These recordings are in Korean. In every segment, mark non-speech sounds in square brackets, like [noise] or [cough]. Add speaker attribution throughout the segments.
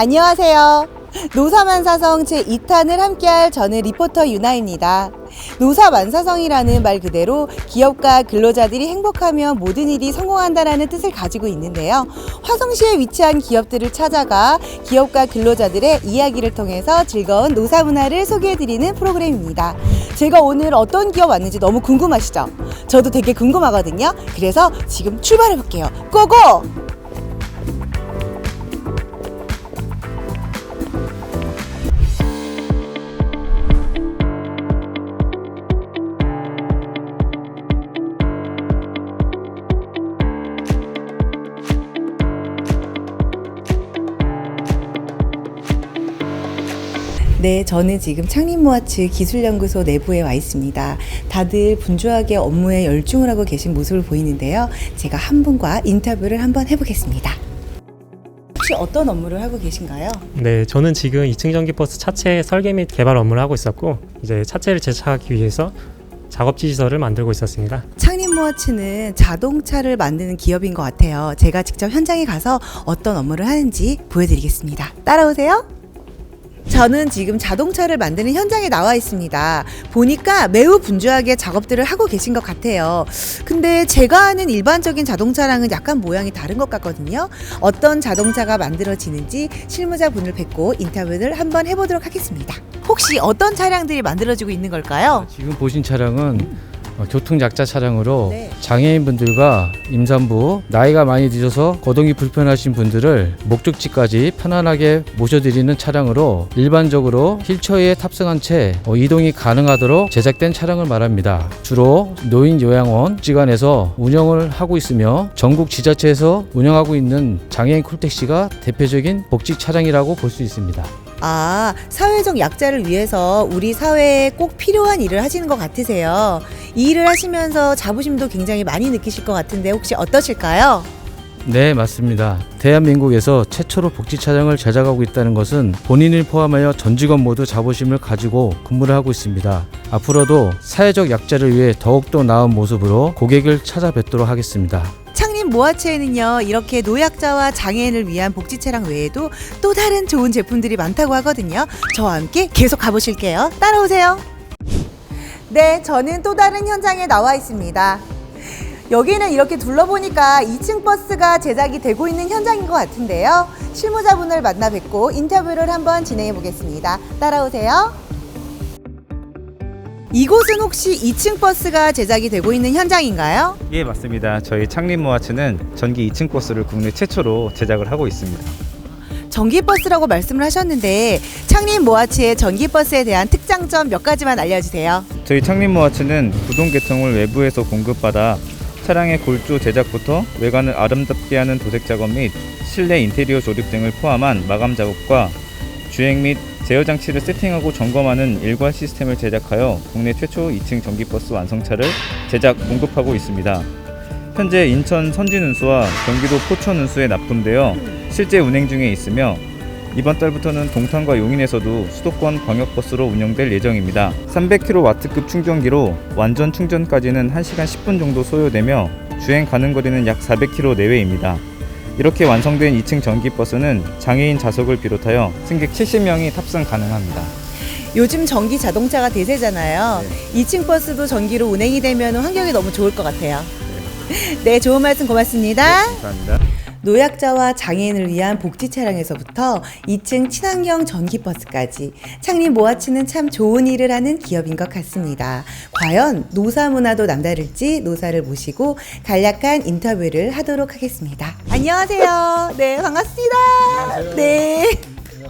Speaker 1: 안녕하세요. 노사만사성 제2탄을 함께할 저는 리포터 유나입니다. 노사만사성이라는 말 그대로 기업과 근로자들이 행복하면 모든 일이 성공한다라는 뜻을 가지고 있는데요. 화성시에 위치한 기업들을 찾아가 기업과 근로자들의 이야기를 통해서 즐거운 노사 문화를 소개해드리는 프로그램입니다. 제가 오늘 어떤 기업 왔는지 너무 궁금하시죠? 저도 되게 궁금하거든요. 그래서 지금 출발해볼게요. 고고! 네, 저는 지금 창립모아츠 기술연구소 내부에 와 있습니다. 다들 분주하게 업무에 열중을 하고 계신 모습을 보이는데요. 제가 한 분과 인터뷰를 한번 해보겠습니다. 혹시 어떤 업무를 하고 계신가요?
Speaker 2: 네, 저는 지금 2층 전기버스 차체 설계 및 개발 업무를 하고 있었고 이제 차체를 제작하기 위해서 작업지 시설을 만들고 있었습니다.
Speaker 1: 창립모아츠는 자동차를 만드는 기업인 것 같아요. 제가 직접 현장에 가서 어떤 업무를 하는지 보여드리겠습니다. 따라오세요. 저는 지금 자동차를 만드는 현장에 나와 있습니다. 보니까 매우 분주하게 작업들을 하고 계신 것 같아요. 근데 제가 아는 일반적인 자동차랑은 약간 모양이 다른 것 같거든요. 어떤 자동차가 만들어지는지 실무자 분을 뵙고 인터뷰를 한번 해보도록 하겠습니다. 혹시 어떤 차량들이 만들어지고 있는 걸까요?
Speaker 3: 지금 보신 차량은 어, 교통약자 차량으로
Speaker 1: 네.
Speaker 3: 장애인분들과 임산부, 나이가 많이 드셔서 거동이 불편하신 분들을 목적지까지 편안하게 모셔드리는 차량으로 일반적으로 휠체어에 탑승한 채 어, 이동이 가능하도록 제작된 차량을 말합니다. 주로 노인 요양원 지관에서 운영을 하고 있으며 전국 지자체에서 운영하고 있는 장애인 콜택시가 대표적인 복지 차량이라고 볼 수 있습니다.
Speaker 1: 아, 사회적 약자를 위해서 우리 사회에 꼭 필요한 일을 하시는 것 같으세요. 이 일을 하시면서 자부심도 굉장히 많이 느끼실 것 같은데 혹시 어떠실까요?
Speaker 3: 네, 맞습니다. 대한민국에서 최초로 복지 차량을 제작하고 있다는 것은 본인을 포함하여 전 직원 모두 자부심을 가지고 근무를 하고 있습니다. 앞으로도 사회적 약자를 위해 더욱더 나은 모습으로 고객을 찾아뵙도록 하겠습니다.
Speaker 1: 모아체에는요, 이렇게 노약자와 장애인을 위한 복지 차량 외에도 또 다른 좋은 제품들이 많다고 하거든요. 저와 함께 계속 가보실게요. 따라오세요. 네, 저는 또 다른 현장에 나와 있습니다. 여기는 이렇게 둘러보니까 2층 버스가 제작이 되고 있는 현장인 것 같은데요. 실무자분을 만나 뵙고 인터뷰를 한번 진행해 보겠습니다. 따라오세요. 이곳은 혹시 2층 버스가 제작이 되고 있는 현장인가요?
Speaker 4: 예, 맞습니다. 저희 창립모아츠는 전기 2층 버스를 국내 최초로 제작을 하고 있습니다.
Speaker 1: 전기버스라고 말씀을 하셨는데 창립 모아치의 전기버스에 대한 특장점 몇 가지만 알려주세요.
Speaker 4: 저희 창립모아츠는 구동 계통을 외부에서 공급받아 차량의 골조 제작부터 외관을 아름답게 하는 도색 작업 및 실내 인테리어 조립 등을 포함한 마감 작업과 주행 및 제어 장치를 세팅하고 점검하는 일괄 시스템을 제작하여 국내 최초 2층 전기버스 완성차를 제작 공급하고 있습니다. 현재 인천 선진운수와 경기도 포천운수에 납품되어 실제 운행 중에 있으며 이번 달부터는 동탄과 용인에서도 수도권 광역버스로 운영될 예정입니다. 300kW급 충전기로 완전 충전까지는 1시간 10분 정도 소요되며 주행 가능 거리는 약 400km 내외입니다. 이렇게 완성된 2층 전기버스는 장애인 좌석을 비롯하여 승객 70명이 탑승 가능합니다.
Speaker 1: 요즘 전기 자동차가 대세잖아요. 2층 버스도 전기로 운행이 되면 환경이 너무 좋을 것 같아요. 네, 좋은 말씀 고맙습니다.
Speaker 4: 감사합니다.
Speaker 1: 노약자와 장애인을 위한 복지 차량에서부터 2층 친환경 전기버스까지 창립 모아치는 참 좋은 일을 하는 기업인 것 같습니다. 과연 노사 문화도 남다를지 노사를 모시고 간략한 인터뷰를 하도록 하겠습니다. 안녕하세요. 네, 반갑습니다. 네.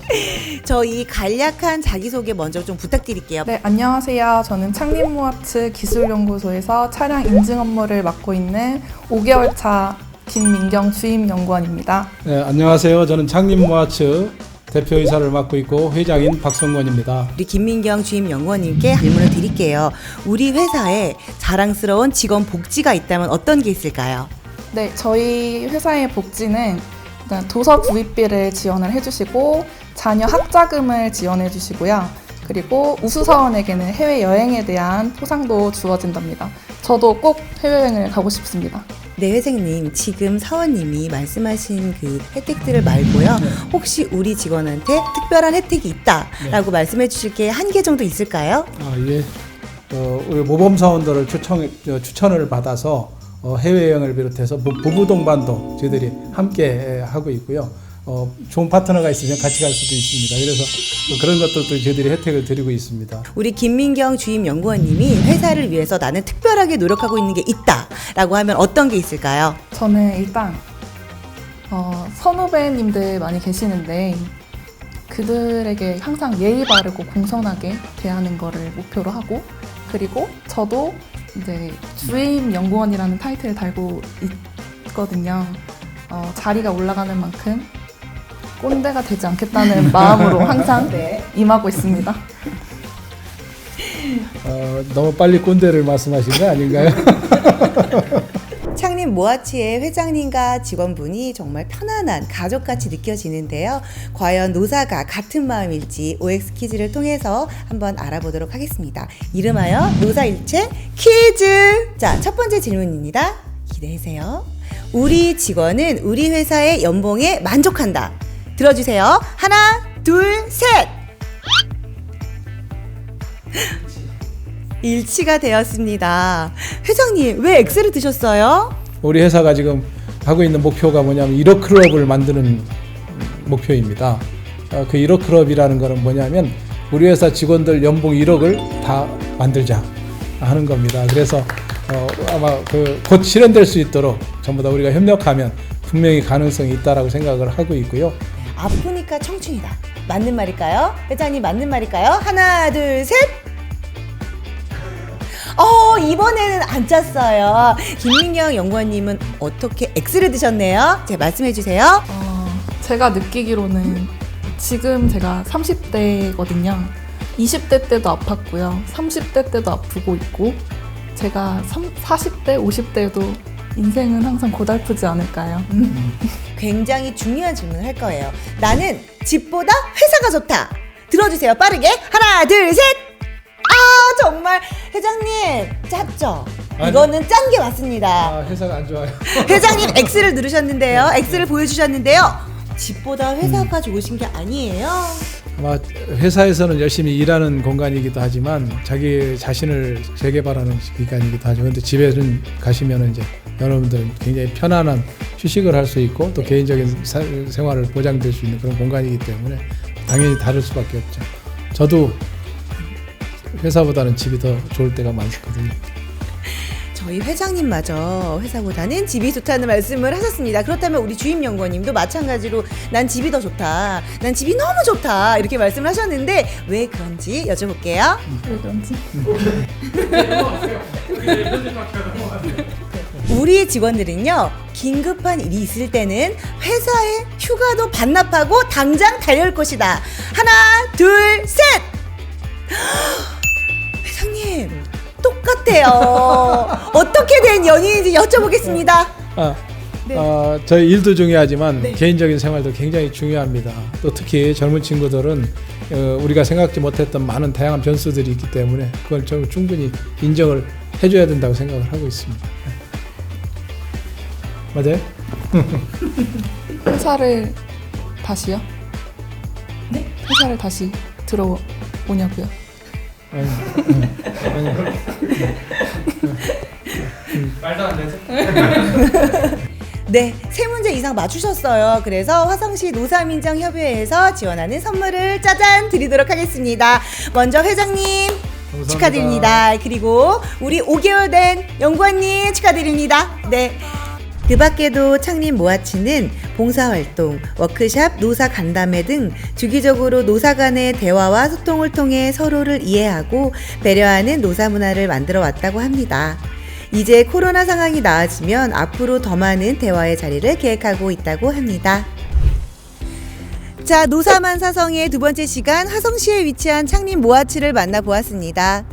Speaker 1: [laughs] 저희 간략한 자기소개 먼저 좀 부탁드릴게요.
Speaker 5: 네, 안녕하세요. 저는 창립모아츠 기술연구소에서 차량 인증 업무를 맡고 있는 5개월 차 김민경 주임 연구원입니다.
Speaker 6: 네, 안녕하세요. 저는 창립모아츠 대표이사를 맡고 있고 회장인 박성권입니다.
Speaker 1: 우리 김민경 주임 연구원님께 질문을 드릴게요. 우리 회사에 자랑스러운 직원 복지가 있다면 어떤 게 있을까요?
Speaker 5: 네, 저희 회사의 복지는 일단 도서 구입비를 지원을 해주시고 자녀 학자금을 지원해 주시고요. 그리고 우수사원에게는 해외여행에 대한 포상도 주어진답니다. 저도 꼭 해외여행을 가고 싶습니다.
Speaker 1: 네, 회장님. 지금 사원님이 말씀하신 그 혜택들을 말고요. 혹시 우리 직원한테 특별한 혜택이 있다라고 말씀해 주실 게 한 개 정도 있을까요?
Speaker 6: 아, 예. 어, 우리 모범 사원들을 추천 어, 추천을 받아서 어, 해외 여행을 비롯해서 부- 부부 동반도 저희들이 함께 에, 하고 있고요. 어, 좋은 파트너가 있으면 같이 갈 수도 있습니다. 그래서 어, 그런 것들도 저희들이 혜택을 드리고 있습니다.
Speaker 1: 우리 김민경 주임 연구원님이 회사를 위해서 나는 특별하게 노력하고 있는 게 있다라고 하면 어떤 게 있을까요?
Speaker 5: 저는 일단 어, 선후배님들 많이 계시는데 그들에게 항상 예의 바르고 공손하게 대하는 거를 목표로 하고 그리고 저도 이제 주임 연구원이라는 타이틀을 달고 있거든요. 어, 자리가 올라가는 만큼 꼰대가 되지 않겠다는 [laughs] 마음으로 항상 임하고 있습니다.
Speaker 6: 어, 너무 빨리 꼰대를 말씀하신 거 아닌가요? [laughs]
Speaker 1: 창립 모아치의 회장님과 직원분이 정말 편안한 가족같이 느껴지는데요. 과연 노사가 같은 마음일지 OX 퀴즈를 통해서 한번 알아보도록 하겠습니다. 이름하여 노사일체 퀴즈! 자, 첫 번째 질문입니다. 기대해주세요. 우리 직원은 우리 회사의 연봉에 만족한다. 들어주세요. 하나, 둘, 셋! 일치가 되었습니다. 회장님, 왜 X를 드셨어요?
Speaker 6: 우리 회사가 지금 하고 있는 목표가 뭐냐면 1억 클럽을 만드는 목표입니다. 어, 그 1억 클럽이라는 거는 뭐냐면 우리 회사 직원들 연봉 1억을 다 만들자 하는 겁니다. 그래서 어, 아마 그 곧 실현될 수 있도록 전부 다 우리가 협력하면 분명히 가능성이 있다라고 생각을 하고 있고요.
Speaker 1: 아프니까 청춘이다. 맞는 말일까요? 회장님 맞는 말일까요? 하나, 둘, 셋. 어, 이번에는 안 짰어요. 김민경 연구원님은 어떻게 X를 드셨네요? 제 말씀해 주세요.
Speaker 5: 어, 제가 느끼기로는 지금 제가 30대거든요. 20대 때도 아팠고요. 30대 때도 아프고 있고 제가 3, 40대, 50대에도 인생은 항상 고달프지 않을까요?
Speaker 1: 굉장히 중요한 질문을 할 거예요. 나는 집보다 회사가 좋다. 들어주세요. 빠르게. 하나, 둘, 셋. 아, 정말 회장님 짰죠?
Speaker 6: 아니.
Speaker 1: 이거는 짠 게 맞습니다.
Speaker 6: 아, 회사가 안 좋아요. [laughs]
Speaker 1: 회장님 X를 누르셨는데요. X를 보여주셨는데요. 집보다 회사가 좋으신 게 아니에요.
Speaker 6: 아마 회사에서는 열심히 일하는 공간이기도 하지만 자기 자신을 재개발하는 기간이기도 하죠. 근데 집에는 가시면 이제 여러분들 굉장히 편안한 휴식을 할 수 있고 또 개인적인 사- 생활을 보장될 수 있는 그런 공간이기 때문에 당연히 다를 수밖에 없죠. 저도 회사보다는 집이 더 좋을 때가 많거든요.
Speaker 1: 저희 회장님마저 회사보다는 집이 좋다는 말씀을 하셨습니다. 그렇다면 우리 주임 연구원님도 마찬가지로 난 집이 더 좋다. 난 집이 너무 좋다. 이렇게 말씀을 하셨는데 왜 그런지 여쭤볼게요.
Speaker 5: 왜 그런지.
Speaker 1: 우리 직원들은요 긴급한 일이 있을 때는 회사에 휴가도 반납하고 당장 달려올 것이다 하나 둘셋 똑같아요 어떻게 된 연인인지 여쭤보겠습니다
Speaker 6: 아,
Speaker 1: 네.
Speaker 6: 어, 저희 일도 중요하지만
Speaker 1: 네.
Speaker 6: 개인적인 생활도 굉장히 중요합니다. 또 특히 젊은 친구들은 어, 우리가 생각지 못했던 많은 다양한 변수들이 있기 때문에 그걸 좀 충분히 인정을 해줘야 된다고 생각을 하고 있습니다. 맞아요?
Speaker 5: 회사를 다시요? 네? 회사를 다시 들어오냐고요?
Speaker 6: 아니, 음, 아니.
Speaker 1: 네, 세 문제 이상 맞추셨어요. 그래서 화성시 노사민정협의회에서 지원하는 선물을 짜잔 드리도록 하겠습니다. 먼저 회장님
Speaker 6: 감사합니다.
Speaker 1: 축하드립니다. 그리고 우리 5개월 된 연구원님 축하드립니다. 네. 그 밖에도 창립 모아치는 봉사활동, 워크샵, 노사 간담회 등 주기적으로 노사 간의 대화와 소통을 통해 서로를 이해하고 배려하는 노사 문화를 만들어 왔다고 합니다. 이제 코로나 상황이 나아지면 앞으로 더 많은 대화의 자리를 계획하고 있다고 합니다. 자, 노사만 사성의 두 번째 시간 화성시에 위치한 창립 모아치를 만나보았습니다.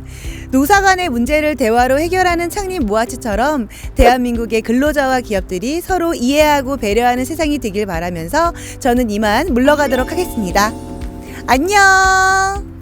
Speaker 1: 노사 간의 문제를 대화로 해결하는 창립 모아치처럼 대한민국의 근로자와 기업들이 서로 이해하고 배려하는 세상이 되길 바라면서 저는 이만 물러가도록 하겠습니다. 안녕!